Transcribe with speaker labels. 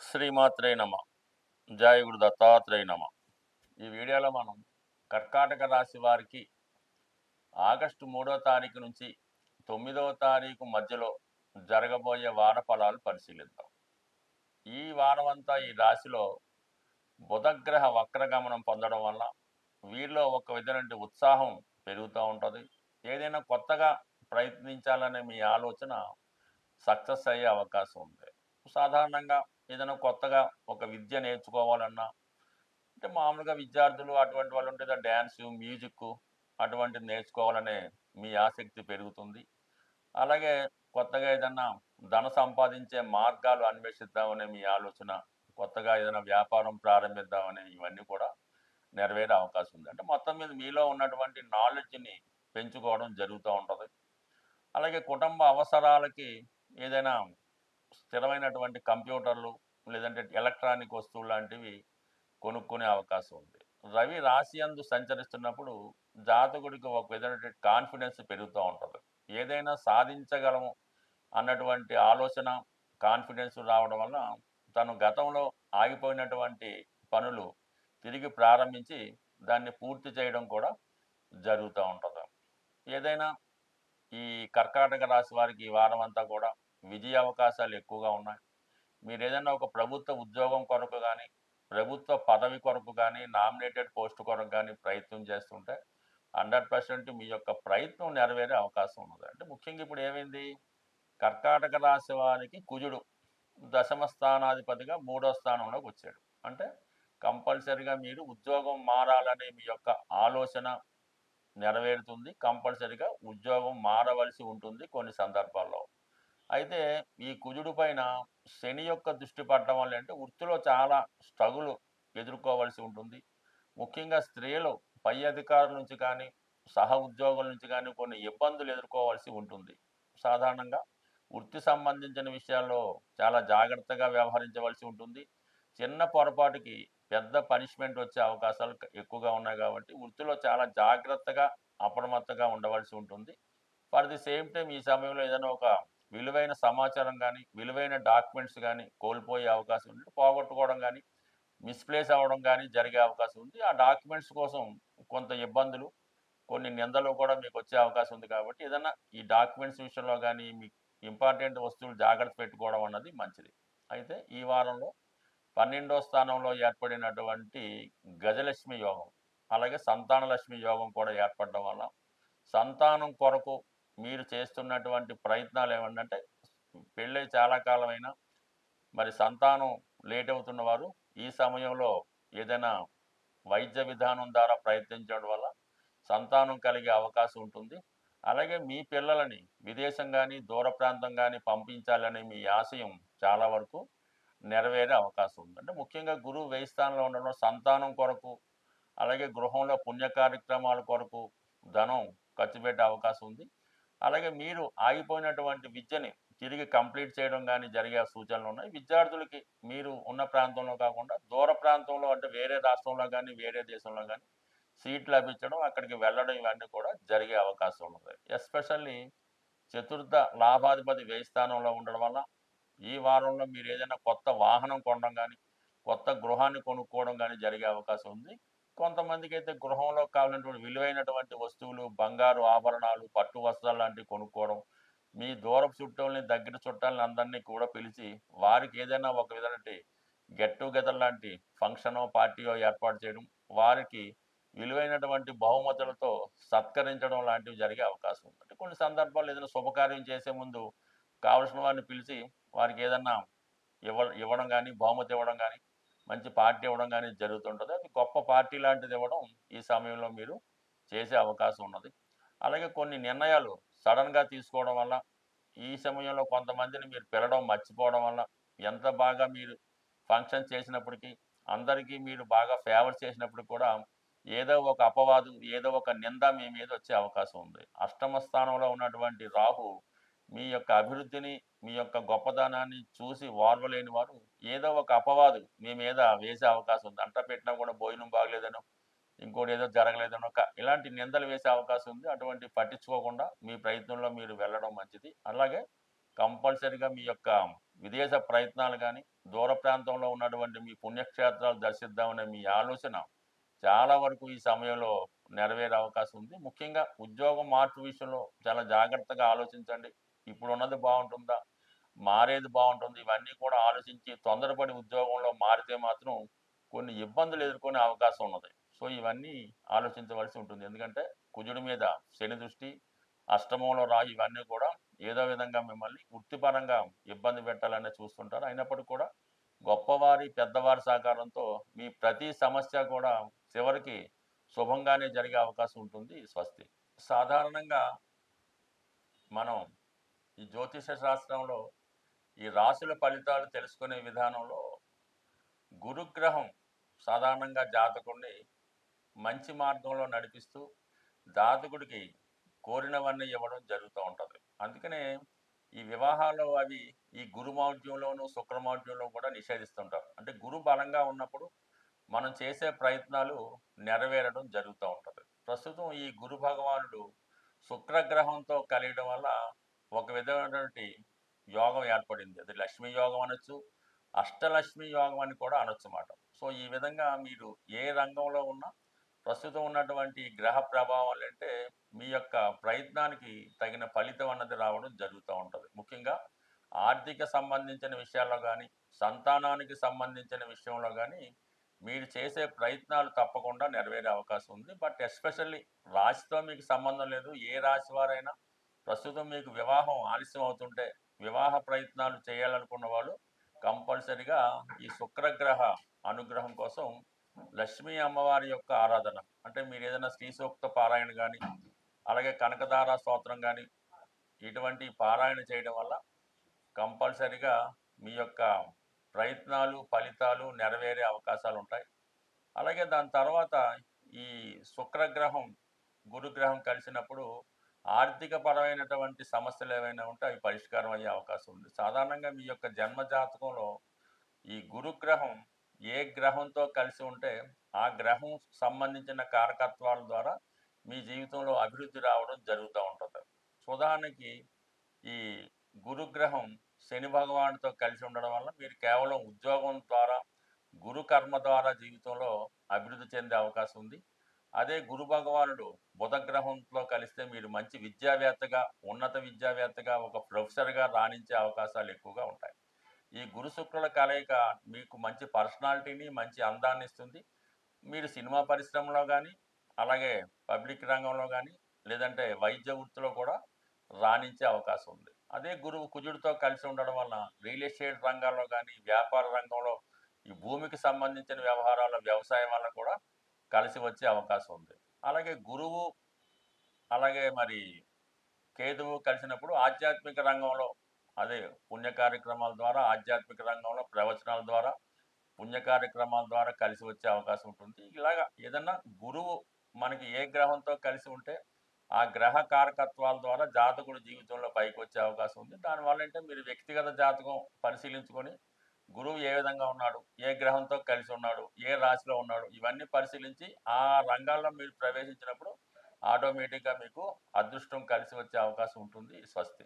Speaker 1: శ్రీమాత్రే నమ. జాయగుడు దత్తాత్రేయ నమ. ఈ వీడియోలో మనం కర్కాటక రాశి వారికి ఆగస్టు మూడో తారీఖు నుంచి తొమ్మిదవ తారీఖు మధ్యలో జరగబోయే వార ఫలాలు పరిశీలిద్దాం. ఈ వారమంతా ఈ రాశిలో బుధగ్రహ వక్రగమనం పొందడం వల్ల వీరిలో ఒక విధమైన ఉత్సాహం పెరుగుతూ ఉంటుంది. ఏదైనా కొత్తగా ప్రయత్నించాలనే మీ ఆలోచన సక్సెస్ అయ్యే అవకాశం ఉంది. సాధారణంగా ఏదైనా కొత్తగా ఒక విద్య నేర్చుకోవాలన్నా అంటే మామూలుగా విద్యార్థులు అటువంటి వాళ్ళు ఉంటే డ్యాన్స్ మ్యూజిక్ అటువంటిది నేర్చుకోవాలనే మీ ఆసక్తి పెరుగుతుంది. అలాగే కొత్తగా ఏదన్నా ధన సంపాదించే మార్గాలు అన్వేషిద్దామనే మీ ఆలోచన కొత్తగా ఏదైనా వ్యాపారం ప్రారంభిద్దామనే ఇవన్నీ కూడా నెరవేరే అవకాశం ఉంది. అంటే మొత్తం మీద మీలో ఉన్నటువంటి నాలెడ్జ్ని పెంచుకోవడం జరుగుతూ ఉంటుంది. అలాగే కుటుంబ అవసరాలకి ఏదైనా స్థిరమైనటువంటి కంప్యూటర్లు లేదంటే ఎలక్ట్రానిక్ వస్తువులు లాంటివి కొనుక్కునే అవకాశం ఉంది. రవి రాశి అందు సంచరిస్తున్నప్పుడు జాతకుడికి ఒక విధమైన కాన్ఫిడెన్స్ పెరుగుతూ ఉంటుంది. ఏదైనా సాధించగలము అన్నటువంటి ఆలోచన కాన్ఫిడెన్స్ రావడం వల్ల తను గతంలో ఆగిపోయినటువంటి పనులు తిరిగి ప్రారంభించి దాన్ని పూర్తి చేయడం కూడా జరుగుతూ ఉంటుంది. ఏదైనా ఈ కర్కాటక రాశి వారికి ఈ వారం అంతా కూడా విజయ అవకాశాలు ఎక్కువగా ఉన్నాయి. మీరు ఏదైనా ఒక ప్రభుత్వ ఉద్యోగం కొరకు కానీ ప్రభుత్వ పదవి కొరకు కానీ నామినేటెడ్ పోస్ట్ కొరకు కానీ ప్రయత్నం చేస్తుంటే హండ్రెడ్ పర్సెంట్ మీ యొక్క ప్రయత్నం నెరవేరే అవకాశం ఉన్నది. అంటే ముఖ్యంగా ఇప్పుడు ఏమైంది? కర్కాటక రాశి వారికి కుజుడు దశమ స్థానాధిపతిగా మూడో స్థానంలోకి వచ్చాడు. అంటే కంపల్సరిగా మీరు ఉద్యోగం మారాలనే మీ యొక్క ఆలోచన నెరవేరుతుంది. కంపల్సరిగా ఉద్యోగం మారవలసి ఉంటుంది కొన్ని సందర్భాల్లో. అయితే ఈ కుజుడు పైన శని యొక్క దృష్టి పడటం వల్ల అంటే వృత్తిలో చాలా స్ట్రగుల్ ఎదుర్కోవలసి ఉంటుంది. ముఖ్యంగా స్త్రీలు పై అధికారుల నుంచి కానీ సహ ఉద్యోగుల నుంచి కానీ కొన్ని ఇబ్బందులు ఎదుర్కోవాల్సి ఉంటుంది. సాధారణంగా వృత్తి సంబంధించిన విషయాల్లో చాలా జాగ్రత్తగా వ్యవహరించవలసి ఉంటుంది. చిన్న పొరపాటుకి పెద్ద పనిష్మెంట్ వచ్చే అవకాశాలు ఎక్కువగా ఉన్నాయి కాబట్టి వృత్తిలో చాలా జాగ్రత్తగా అప్రమత్తగా ఉండవలసి ఉంటుంది. ఫర్ ది సేమ్ టైం ఈ సమయంలో ఏదైనా ఒక విలువైన సమాచారం కానీ విలువైన డాక్యుమెంట్స్ కానీ కోల్పోయే అవకాశం ఉంది పోగొట్టుకోవడం కానీ మిస్ప్లేస్ అవ్వడం కానీ జరిగే అవకాశం ఉంది. ఆ డాక్యుమెంట్స్ కోసం కొంత ఇబ్బందులు కొన్ని నిందలు కూడా మీకు వచ్చే అవకాశం ఉంది కాబట్టి ఏదైనా ఈ డాక్యుమెంట్స్ విషయంలో కానీ మీ ఇంపార్టెంట్ వస్తువులు జాగ్రత్త పెట్టుకోవడం అన్నది మంచిది. అయితే ఈ వారంలో పన్నెండో స్థానంలో ఏర్పడినటువంటి గజలక్ష్మి యోగం అలాగే సంతానలక్ష్మి యోగం కూడా ఏర్పడడం వల్ల సంతానం కొరకు మీరు చేస్తున్నటువంటి ప్రయత్నాలు ఏమంటే పెళ్ళై చాలా కాలమైనా మరి సంతానం లేట్ అవుతున్న వారు ఈ సమయంలో ఏదైనా వైద్య విధానం ద్వారా ప్రయత్నించడం వల్ల సంతానం కలిగే అవకాశం ఉంటుంది. అలాగే మీ పిల్లలని విదేశం కానీ దూర ప్రాంతం కానీ పంపించాలనే మీ ఆశయం చాలా వరకు నెరవేరే అవకాశం ఉంది. అంటే ముఖ్యంగా గురువు వేయి స్థానంలో ఉండడం సంతానం కొరకు అలాగే గృహంలో పుణ్య కార్యక్రమాల కొరకు ధనం ఖర్చు పెట్టే అవకాశం ఉంది. అలాగే మీరు ఆగిపోయినటువంటి విద్యని తిరిగి కంప్లీట్ చేయడం కానీ జరిగే సూచనలు ఉన్నాయి. విద్యార్థులకి మీరు ఉన్న ప్రాంతంలో కాకుండా దూర ప్రాంతంలో అంటే వేరే రాష్ట్రంలో కానీ వేరే దేశంలో కానీ సీట్ లభించడం అక్కడికి వెళ్ళడం ఇవన్నీ కూడా జరిగే అవకాశం ఉంది ఎస్పెషల్లీ చతుర్థ లాభాధిపతి వ్యయస్థానంలో ఉండడం వల్ల ఈ వారంలో మీరు ఏదైనా కొత్త వాహనం కొనడం కానీ కొత్త గృహాన్ని కొనుక్కోవడం కానీ జరిగే అవకాశం ఉంది. కొంతమందికి అయితే గృహంలో కావాలన్నటువంటి విలువైనటువంటి వస్తువులు బంగారు ఆభరణాలు పట్టు వస్త్రాలు లాంటివి కొనుక్కోవడం మీ దూరపు చుట్టాలని దగ్గర చుట్టాలని అందరినీ కూడా పిలిచి వారికి ఏదైనా ఒక విధమైన గెట్ టుగెదర్ లాంటి ఫంక్షనో పార్టీయో ఏర్పాటు చేయడం వారికి విలువైనటువంటి బహుమతులతో సత్కరించడం లాంటివి జరిగే అవకాశం ఉంది. అంటే కొన్ని సందర్భాల్లో ఏదైనా శుభకార్యం చేసే ముందు కావలసిన వారిని పిలిచి వారికి ఏదన్నా ఇవ్వ ఇవ్వడం కానీ బహుమతి ఇవ్వడం కానీ మంచి పార్టీ ఇవ్వడం కానీ జరుగుతుంటుంది. అది గొప్ప పార్టీ లాంటిది ఇవ్వడం ఈ సమయంలో మీరు చేసే అవకాశం ఉన్నది. అలాగే కొన్ని నిర్ణయాలు సడన్గా తీసుకోవడం వల్ల ఈ సమయంలో కొంతమందిని మీరు పిలడం మర్చిపోవడం వల్ల ఎంత బాగా మీరు ఫంక్షన్ చేసినప్పటికీ అందరికీ మీరు బాగా ఫేవర్ చేసినప్పుడు కూడా ఏదో ఒక అపవాదు ఏదో ఒక నింద మీ మీద వచ్చే అవకాశం ఉంది. అష్టమ స్థానంలో ఉన్నటువంటి రాహు మీ యొక్క అభివృద్ధిని మీ యొక్క గొప్పదనాన్ని చూసి ఓర్వలేని వారు ఏదో ఒక అపవాదు మీ మీద వేసే అవకాశం ఉంది. అంట పెట్టినా కూడా భోజనం బాగలేదనో ఇంకోటి ఏదో జరగలేదనో ఇలాంటి నిందలు వేసే అవకాశం ఉంది. అటువంటి పట్టించుకోకుండా మీ ప్రయత్నంలో మీరు వెళ్ళడం మంచిది. అలాగే కంపల్సరిగా మీ యొక్క విదేశ ప్రయత్నాలు కానీ దూర ప్రాంతంలో ఉన్నటువంటి మీ పుణ్యక్షేత్రాలు దర్శిద్దామనే మీ ఆలోచన చాలా వరకు ఈ సమయంలో నెరవేరే అవకాశం ఉంది. ముఖ్యంగా ఉద్యోగం మార్పు విషయంలో చాలా జాగ్రత్తగా ఆలోచించండి. ఇప్పుడు ఉన్నది బాగుంటుందా? మారేది బాగుంటుంది. ఇవన్నీ కూడా ఆలోచించి తొందరపడి ఉద్యోగంలో మారితే మాత్రం కొన్ని ఇబ్బందులు ఎదుర్కొనే అవకాశం ఉన్నది. సో ఇవన్నీ ఆలోచించవలసి ఉంటుంది. ఎందుకంటే కుజుడి మీద శని దృష్టి అష్టమంలో రాయి ఇవన్నీ కూడా ఏదో విధంగా మిమ్మల్ని వృత్తిపరంగా ఇబ్బంది పెట్టాలని చూస్తుంటారు. అయినప్పటికీ కూడా గొప్పవారి పెద్దవారి సహకారంతో మీ ప్రతి సమస్య కూడా చివరికి శుభంగానే జరిగే అవకాశం ఉంటుంది. స్వస్తి. సాధారణంగా మనం ఈ జ్యోతిష శాస్త్రంలో ఈ రాశుల ఫలితాలు తెలుసుకునే విధానంలో గురుగ్రహం సాధారణంగా జాతకుడిని మంచి మార్గంలో నడిపిస్తూ జాతకుడికి కోరినవన్నీ ఇవ్వడం జరుగుతూ ఉంటుంది. అందుకనే ఈ వివాహాలు అవి ఈ గురుమౌఢ్యంలోను శుక్రమౌఢ్యంలో కూడా నిషేధిస్తుంటారు. అంటే గురు బలంగా ఉన్నప్పుడు మనం చేసే ప్రయత్నాలు నెరవేరడం జరుగుతూ ఉంటుంది. ప్రస్తుతం ఈ గురు భగవానుడు శుక్రగ్రహంతో కలియడం వల్ల ఒక విధమైనటువంటి యోగం ఏర్పడింది. అది లక్ష్మీ యోగం అనొచ్చు అష్టలక్ష్మి యోగం అని కూడా అనొచ్చు అన్నమాట సో ఈ విధంగా మీరు ఏ రంగంలో ఉన్నా ప్రస్తుతం ఉన్నటువంటి గ్రహ ప్రభావాలు అంటే మీ యొక్క ప్రయత్నానికి తగిన ఫలితం అన్నది రావడం జరుగుతూ ఉంటుంది. ముఖ్యంగా ఆర్థిక సంబంధించిన విషయాల్లో కానీ సంతానానికి సంబంధించిన విషయంలో కానీ మీరు చేసే ప్రయత్నాలు తప్పకుండా నెరవేరే అవకాశం ఉంది. బట్ ఎస్పెషల్లీ రాశితో మీకు సంబంధం లేదు. ఏ రాశి వారైనా ప్రస్తుతం మీకు వివాహం ఆలస్యం అవుతుంటే వివాహ ప్రయత్నాలు చేయాలనుకున్న వాళ్ళు కంపల్సరిగా ఈ శుక్రగ్రహ అనుగ్రహం కోసం లక్ష్మీ అమ్మవారి యొక్క ఆరాధన. అంటే మీరు ఏదైనా శ్రీ సూక్త పారాయణ కానీ అలాగే కనకదార స్తోత్రం కానీ ఇటువంటి పారాయణ చేయడం వల్ల కంపల్సరిగా మీ యొక్క ప్రయత్నాలు ఫలితాలు నెరవేరే అవకాశాలు ఉంటాయి. అలాగే దాని తర్వాత ఈ శుక్రగ్రహం గురుగ్రహం కలిసినప్పుడు ఆర్థిక పరమైనటువంటి సమస్యలు ఏవైనా ఉంటే అవి పరిష్కారం అయ్యే అవకాశం ఉంది. సాధారణంగా మీ యొక్క జన్మ జాతకంలో ఈ గురుగ్రహం ఏ గ్రహంతో కలిసి ఉంటే ఆ గ్రహం సంబంధించిన కారకత్వాల ద్వారా మీ జీవితంలో అభివృద్ధి రావడం జరుగుతూ ఉంటుంది. ఉదాహరణకి ఈ గురుగ్రహం శని భగవానుడితో కలిసి ఉండడం వల్ల మీరు కేవలం ఉద్యోగం ద్వారా గురు కర్మ ద్వారా జీవితంలో అభివృద్ధి చెందే అవకాశం ఉంది. అదే గురు భగవానుడు బుధ గ్రహంతో కలిస్తే మీరు మంచి విద్యావేత్తగా ఉన్నత విద్యావేత్తగా ఒక ప్రొఫెసర్గా రాణించే అవకాశాలు ఎక్కువగా ఉంటాయి. ఈ గురు శుక్రుల కలయిక మీకు మంచి పర్సనాలిటీని మంచి అందాన్ని ఇస్తుంది. మీరు సినిమా పరిశ్రమలో కానీ అలాగే పబ్లిక్ రంగంలో కానీ లేదంటే వైద్య వృత్తిలో కూడా రాణించే అవకాశం ఉంది. అదే గురువు కుజుడితో కలిసి ఉండడం వలన రియల్ ఎస్టేట్ రంగాల్లో కానీ వ్యాపార రంగంలో ఈ భూమికి సంబంధించిన వ్యవహారాల వ్యవసాయం వల్ల కూడా కలిసి వచ్చే అవకాశం ఉంది. అలాగే గురువు అలాగే మరి కేతువు కలిసినప్పుడు ఆధ్యాత్మిక రంగంలో అదే పుణ్య కార్యక్రమాల ద్వారా ఆధ్యాత్మిక రంగంలో ప్రవచనాల ద్వారా పుణ్య కార్యక్రమాల ద్వారా కలిసి వచ్చే అవకాశం ఉంటుంది. ఇలాగా ఏదన్నా గురువు మనకి ఏ గ్రహంతో కలిసి ఉంటే ఆ గ్రహ కారకత్వాల ద్వారా జాతకుడు జీవితంలో పైకి వచ్చే అవకాశం ఉంది. దానివల్ల అంటే మీరు వ్యక్తిగత జాతకం పరిశీలించుకొని గురువు ఏ విధంగా ఉన్నాడు? ఏ గ్రహంతో కలిసి ఉన్నాడు? ఏ రాశిలో ఉన్నాడు? ఇవన్నీ పరిశీలించి ఆ రంగాల్లో మీరు ప్రవేశించినప్పుడు ఆటోమేటిక్గా మీకు అదృష్టం కలిసి వచ్చే అవకాశం ఉంటుంది. స్వస్తి.